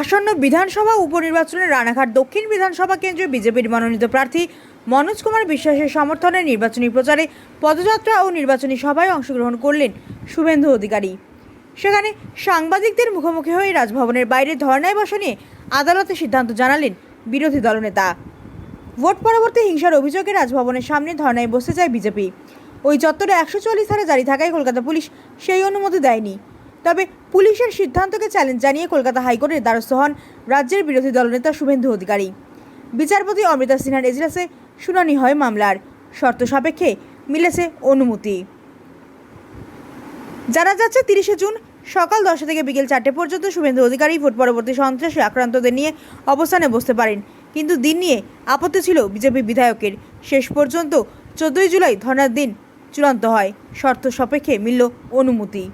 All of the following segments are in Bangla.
আসন্ন বিধানসভা উপনির্বাচনে রানাঘাট দক্ষিণ বিধানসভা কেন্দ্রে বিজেপির মনোনীত প্রার্থী মনোজ কুমার বিশ্বাসের সমর্থনে নির্বাচনী প্রচারে পদযাত্রা ও নির্বাচনী সভায় অংশগ্রহণ করলেন শুভেন্দু অধিকারী। সেখানে সাংবাদিকদের মুখোমুখি হয়ে রাজভবনের বাইরে ধর্নায় বসা নিয়ে আদালতে সিদ্ধান্ত জানালেন বিরোধী দলনেতা। ভোট পরবর্তী হিংসার অভিযোগে রাজভবনের সামনে ধর্নায় বসতে চায় বিজেপি। ওই চত্বরে একশো চল্লিশ ধারা জারি থাকায় কলকাতা পুলিশ সেই অনুমতি দেয়নি। তবে পুলিশের সিদ্ধান্তকে চ্যালেঞ্জ জানিয়ে কলকাতা হাইকোর্টের দ্বারস্থ হন রাজ্যের বিরোধী দলনেতা শুভেন্দু অধিকারী। বিচারপতি অমৃতা সিনহার এজলাসে শুনানি হয় মামলার। শর্ত সাপেক্ষে মিলেছে অনুমতি। জানা যাচ্ছে, তিরিশে জুন সকাল দশটা থেকে বিকেল চারটে পর্যন্ত শুভেন্দু অধিকারী ভোট পরবর্তী সন্ত্রাসী আক্রান্তদের নিয়ে অবস্থানে বসতে পারেন। কিন্তু দিন নিয়ে আপত্তি ছিল বিজেপি বিধায়কের। শেষ পর্যন্ত চোদ্দই জুলাই ধর্নার দিন চূড়ান্ত হয়। শর্ত সাপেক্ষে মিলল অনুমতি।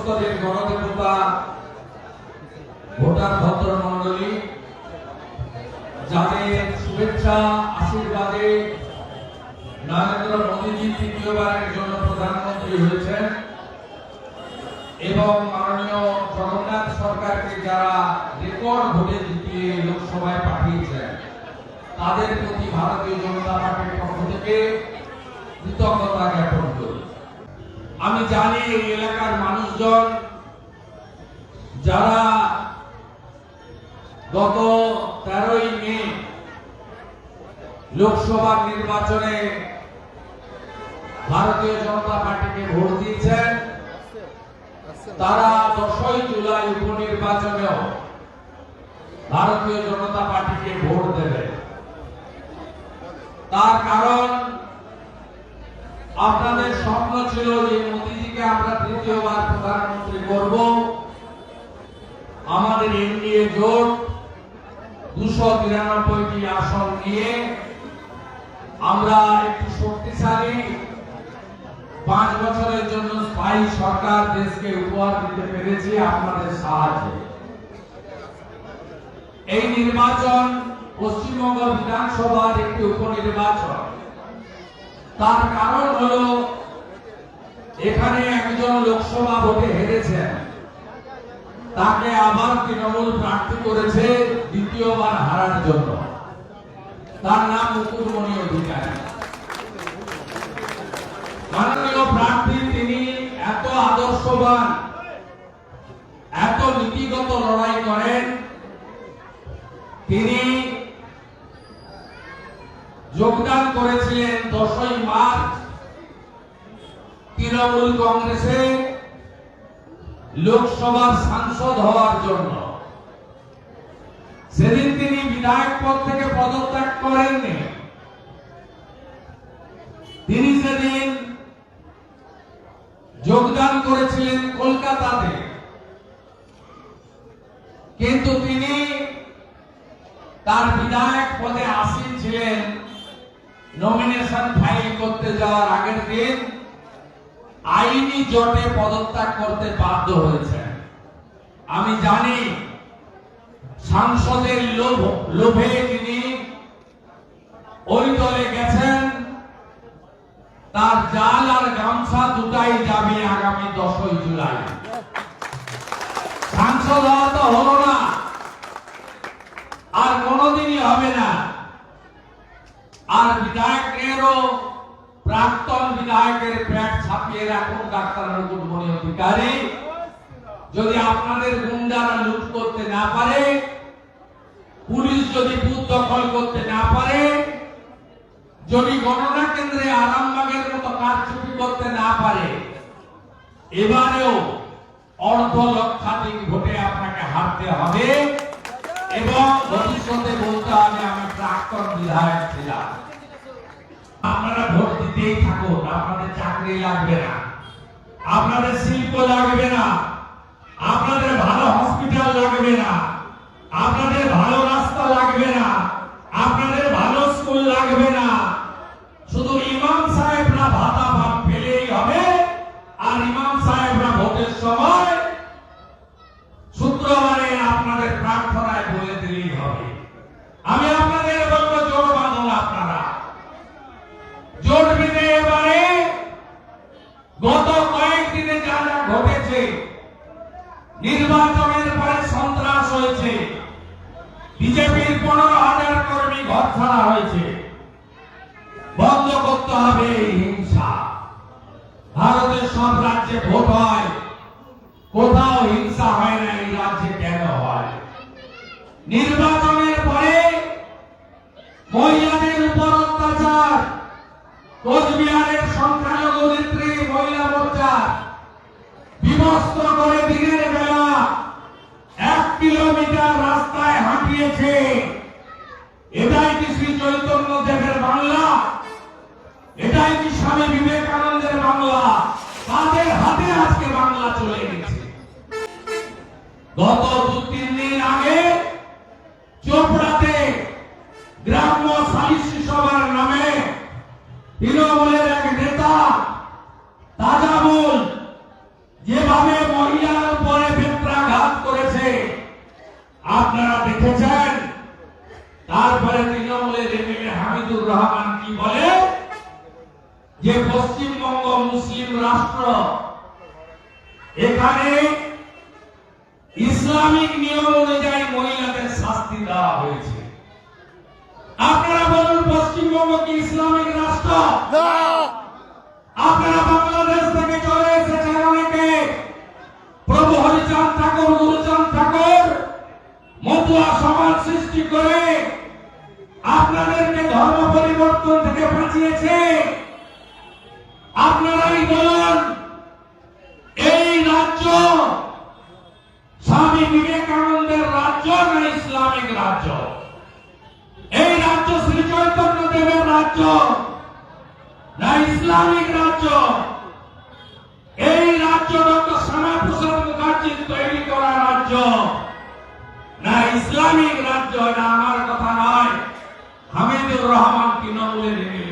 সর্বস্তরের গণদেবতা ভোটার ভদ্র যাদের শুভেচ্ছা, আশীর্বাদে নরেন্দ্র মোদীজি তৃতীয়বারের জন্য প্রধানমন্ত্রী হয়েছেন এবং মাননীয় জগন্নাথ সরকারকে যারা রেকর্ড ভোটে জিতিয়ে লোকসভায় পাঠিয়েছেন, তাদের প্রতি ভারতীয় জনতা পার্টির পক্ষ থেকে কৃতজ্ঞতা জ্ঞাপন করি। আমি জানি এই এলাকার মানুষজন যারা গত তেরোই মে লোকসভা নির্বাচনে ভারতীয় জনতা পার্টিকে ভোট দিয়েছেন, তারা দশই জুলাই উপনির্বাচনেও ভারতীয় জনতা পার্টিকে ভোট দেবে। তার কারণ আপনাদের স্বপ্ন ছিল যে মোদীজিকে আমরা তৃতীয়বার প্রধানমন্ত্রী করব। আমাদের এনডিএ জোট দুশো তিরানব্বইটি আসন নিয়ে আমরা একটি শক্তিশালী, পাঁচ বছরের জন্য স্থায়ী সরকার দেশকে উপহার দিতে পেরেছি আপনাদের সাহায্যে। এই নির্বাচন পশ্চিমবঙ্গ বিধানসভার একটি উপনির্বাচন। তার কারণ হলো, এখানে একজন লোকসভা ভোটে হেরেছেন। তাকে আবার তৃণমূল প্রার্থী করেছে দ্বিতীয়বার হারার জন্য। তার নাম মুকুটমণি অধিকারী। মাননীয় প্রার্থী, তিনি এত আদর্শবান, এত নীতিগত লড়াই করেন, তিনি যোগদান করেছিলেন দশই মার্চ তৃণমূল কংগ্রেসে লোকসভার সাংসদ হওয়ার জন্য। সেদিন তিনি বিধায়ক পদ থেকে পদত্যাগ করেননি। তিনি সেদিন যোগদান করেছিলেন কলকাতাতে। কিন্তু তিনি তার বিধায়ক পদে আসীন ছিলেন নমিনেশন ফাইল করতে যাওয়ার আগের দিন আইনি জটে পদত্যাগ করতে বাধ্য হয়েছেন। আমি জানি সাংসদের লোভ, লোভে তিনি ওই দলে গেছেন। তার জাল আর গামছা দুটাই যাবে আগামী দশই জুলাই। সাংসদ হওয়া তো হলো না আর কোনোদিনই হবে না আর বিধায়কেরও প্রাক্তন বিধায়কের প্যাট ছাপিয়ে রাখুন, ডাক্তার অধিকারী। যদি আপনাদের গুন্ডারা লুট করতে না পারে, পুলিশ যদি বুথ দখল করতে না পারে, যদি গণনা কেন্দ্রে আরামবাগের মতো কারচুপি করতে না পারে, এবারেও অর্ধ লক্ষাধিক ভোটে আপনাকে হারতে হবে। এবং ভবিষ্যতে বলতে হবে আমি প্রাক্তন বিধায়ক ছিলাম। আপনারা ভোট দিতেই থাকুন, আপনাদের চাকরি লাগবে না। আপনাদের শিল্প লাগবে না। আপনাদের ভালো হসপিটাল লাগবে না। আপনাদের ভালো রাস্তা লাগবে না। আপনাদের ভালো স্কুল লাগবে না শুধু ইমাম সাহেবরা ভাতা ভাত পেলেই হবে আর ইমাম সাহেবরা ভোটের সময় শুক্রবারে আপনাদের প্রার্থনায় বলে দিলেই হবে আমি আপনাদের বলব জোর বাঁধুন আপনারা জোট বেঁধে এবারে গত কয়েকদিনে যা যা ঘটেছে নির্বাচনের পরে সন্ত্রাস হয়েছে বিজেপির পনেরো হাজার কর্মী ঘর ছাড়া হয়েছে বন্ধ করতে হবে হিংসা। ভারতের সব রাজ্যে ভোট হয়। কোথাও হিংসা হয় না, এই রাজ্যে কেন হয়? নির্বাচনের পরে মহিলাদের উপর অত্যাচার, কোচবিহারের সংখ্যালঘু নেত্রী মহিলা মোর্চা করে দিনের বেলা এক কিলোমিটার রাস্তায় হাঁটিয়েছে। এটাই কি শ্রী চৈতন্য দেবের বাংলা? গত দু, তিন দিন আগে চোপড়াতে গ্রাম্য সালিসি সভার নামে তৃণমূলের এক নেতা তাজামুল যেভাবে মহিলার উপরে বেত্রাঘাত করেছে, আপনারা দেখেছেন? তারপরে তৃণমূলের এমএলএ হামিদুর রহমান কি বলে? যে পশ্চিমবঙ্গ মুসলিম রাষ্ট্র, এখানে ইসলামিক নিয়ম অনুযায়ী মহিলাদের শাস্তি দেওয়া হয়েছে। আপনারা বলুন পশ্চিমবঙ্গ কি ইসলামিক রাষ্ট্র? আপনারা বাংলাদেশ থেকে চলে এসেছেন অনেকে। প্রভু হরিচাঁদ ঠাকুর গুরুচাঁদ ঠাকুর মতুয়া সমাজ সৃষ্টি করে আপনাদেরকে ধর্ম পরিবর্তন থেকে বাঁচিয়েছে। আপনারাই বলুন এই রাজ্য স্বামী বিবেকানন্দের রাজ্য না ইসলামিক রাজ্য এই রাজ্য শ্রী চৈতন্য দেবের রাজ্য। না ইসলামিক রাজ্য। এই রাজ্য ডক্টর শ্যামাপ্রসাদ তৈরি করা রাজ্য। না ইসলামিক রাজ্য, এটা আমার কথা নয়। হামিদুর রহমান তৃণমূলের